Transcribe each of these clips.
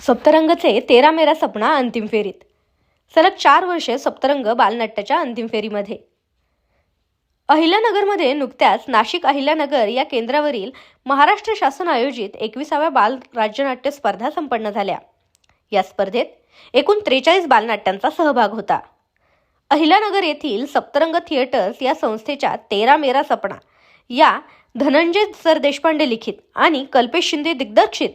सप्तरंगचे तेरा मेरा सपना अंतिम फेरीत. सलग चार वर्षे सप्तरंग बालनाट्याच्या अंतिम फेरीमध्ये. अहिल्यानगरमध्ये नुकत्याच नाशिक अहिल्यानगर या केंद्रावरील महाराष्ट्र शासन आयोजित एकविसाव्या बाल राज्यनाट्य स्पर्धा संपन्न झाल्या. या स्पर्धेत एकूण त्रेचाळीस बालनाट्यांचा सहभाग होता. अहिल्यानगर येथील सप्तरंग थिएटर्स या संस्थेच्या तेरा मेरा सपना या धनंजय सर देशपांडे लिखित आणि कल्पेश शिंदे दिग्दर्शित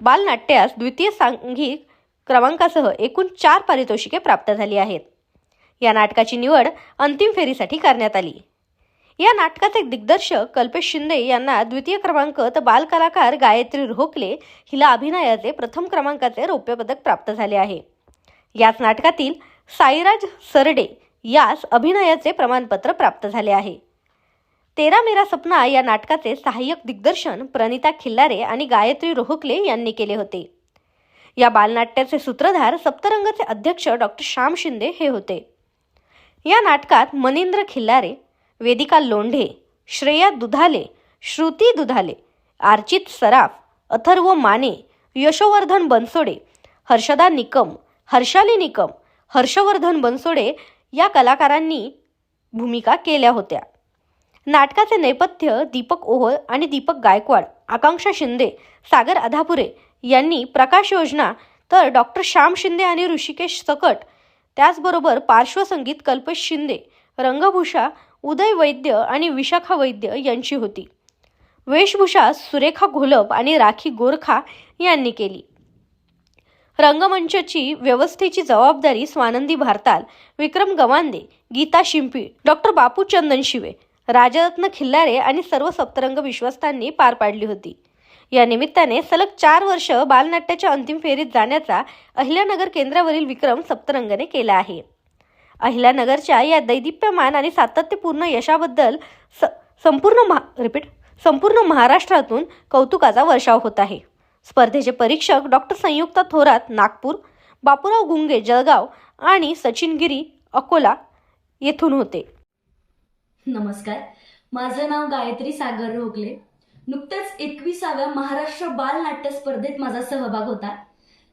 बालनाट्यास द्वितीय सांघिक क्रमांकासह एकूण चार पारितोषिके प्राप्त झाली आहेत. या नाटकाची निवड अंतिम फेरीसाठी करण्यात आली. या नाटकाचे दिग्दर्शक कल्पेश शिंदे यांना द्वितीय क्रमांक तर बालकलाकार गायत्री रोखले हिला अभिनयाचे प्रथम क्रमांकाचे रौप्य पदक प्राप्त झाले आहे. याच नाटकातील साईराज सरडे यास अभिनयाचे प्रमाणपत्र प्राप्त झाले आहे. तेरा मेरा सपना या नाटकाचे सहाय्यक दिग्दर्शन प्रणिता खिल्लारे आणि गायत्री रोहकले यांनी केले होते. या बालनाट्याचे सूत्रधार सप्तरंगचे अध्यक्ष डॉक्टर श्याम शिंदे हे होते. या नाटकात मनिंद्र खिल्लारे वेदिका लोंढे श्रेया दुधाले श्रुती दुधाले आर्चित सराफ अथर्व माने यशोवर्धन बनसोडे हर्षदा निकम हर्षाली निकम हर्षवर्धन बनसोडे या कलाकारांनी भूमिका केल्या होत्या. नाटकाचे नेपथ्य दीपक ओहोळ आणि दीपक गायकवाड आकांक्षा शिंदे सागर अधापुरे यांनी प्रकाश योजना तर डॉक्टर श्याम शिंदे आणि ऋषिकेश सकट त्याचबरोबर पार्श्वसंगीत कल्पेश शिंदे रंगभूषा उदय वैद्य आणि विशाखा वैद्य यांची होती. वेशभूषा सुरेखा घोलप आणि राखी गोरखा यांनी केली. रंगमंचची व्यवस्थेची जबाबदारी स्वानंदी भारताल विक्रम गवांदे गीता शिंपी डॉक्टर बापू चंदन शिवे राजरत्न खिल्लारे आणि सर्व सप्तरंग विश्वस्तांनी पार पाडली होती. या निमित्ताने सलग चार वर्ष बालनाट्याच्या अंतिम फेरीत जाण्याचा अहिल्यानगर केंद्रावरील विक्रम सप्तरंगने केला आहे. अहिल्यानगरच्या या दैदिप्यमान आणि सातत्यपूर्ण यशाबद्दल स संपूर्ण महा रिपीट संपूर्ण महाराष्ट्रातून कौतुकाचा वर्षाव होत आहे. स्पर्धेचे परीक्षक डॉक्टर संयुक्ता थोरात नागपूर बापूराव गुंगे जळगाव आणि सचिन गिरी अकोला येथून होते. नमस्कार. माझं नाव गायत्री सागर रोगले. नुकत्याच एकविसाव्या महाराष्ट्र बाल नाट्य स्पर्धेत माझा सहभाग होता.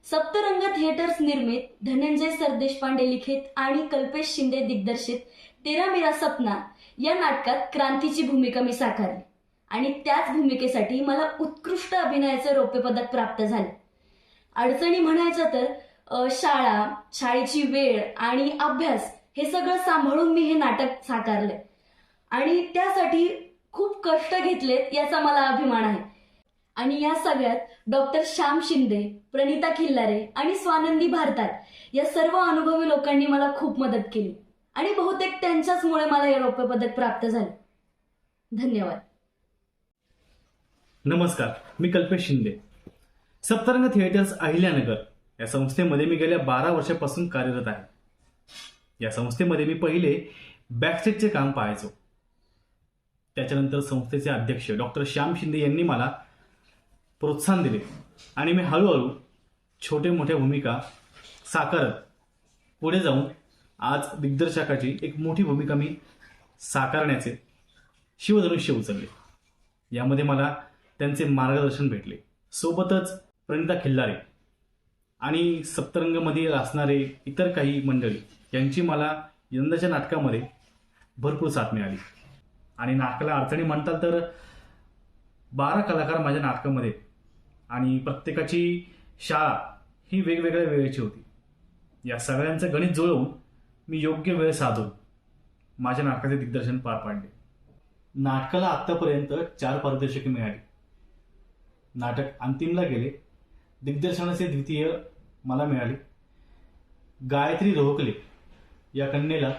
सप्तरंग थिएटर्स निर्मित धनंजय सरदेशपांडे लिखित आणि कल्पेश शिंदे दिग्दर्शित तेरा मेरा सपना या नाटकात क्रांतीची भूमिका मी साकारली. आणि त्याच भूमिकेसाठी मला उत्कृष्ट अभिनयाचं रौप्य पदक प्राप्त झाले. अडचणी म्हणायचं तर शाळा शाळेची वेळ आणि अभ्यास हे सगळं सांभाळून मी हे नाटक साकारले आणि त्यासाठी खूप कष्ट घेतलेत याचा मला अभिमान आहे. आणि या सगळ्यात डॉक्टर श्याम शिंदे प्रणिता खिल्लारे आणि स्वानंदी भारतात या सर्व अनुभवी लोकांनी मला खूप मदत केली. आणि बहुतेक त्यांच्याचमुळे मला हे रौप्य पदक प्राप्त झाले. धन्यवाद. नमस्कार मी कल्पेश शिंदे. सप्तरंग थिएटर्स अहिल्यानगर या संस्थेमध्ये मी गेल्या बारा वर्षापासून कार्यरत आहे. या संस्थेमध्ये मी पहिले बॅकस्टेजचे काम पाहायचो. त्याच्यानंतर संस्थेचे अध्यक्ष डॉक्टर श्याम शिंदे यांनी मला प्रोत्साहन दिले. आणि मी हळूहळू छोटे मोठ्या भूमिका साकारत पुढे जाऊन आज दिग्दर्शकाची एक मोठी भूमिका मी साकारण्याचे शिवधनुष्य उचलले. यामध्ये मला त्यांचे मार्गदर्शन भेटले. सोबतच प्रणिता खिल्लारे आणि सप्तरंगमध्ये असणारे इतर काही मंडळी यांची मला यंदाच्या नाटकामध्ये भरपूर साथ मिळाली. आणि नाटकाला अडचणी म्हणताल तर बारा कलाकार माझ्या नाटकामध्ये. आणि प्रत्येकाची शाळा ही वेगवेगळ्या वेळेची होती. या सगळ्यांचं गणित जुळवून मी योग्य वेळ साधून माझ्या नाटकाचे दिग्दर्शन पार पाडले. नाटकाला आत्तापर्यंत चार पारदर्शके मिळाली. नाटक अंतिमला गेले. दिग्दर्शनाचे द्वितीय मला मिळाले. गायत्री रोहकले या कन्येला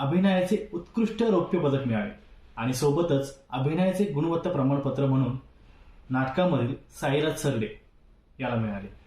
अभिनयाचे उत्कृष्ट रौप्य पदक मिळाले. आणि सोबतच अभिनयाचे गुणवत्ता प्रमाणपत्र म्हणून नाटकामधील साईराज सरडे याला मिळाले.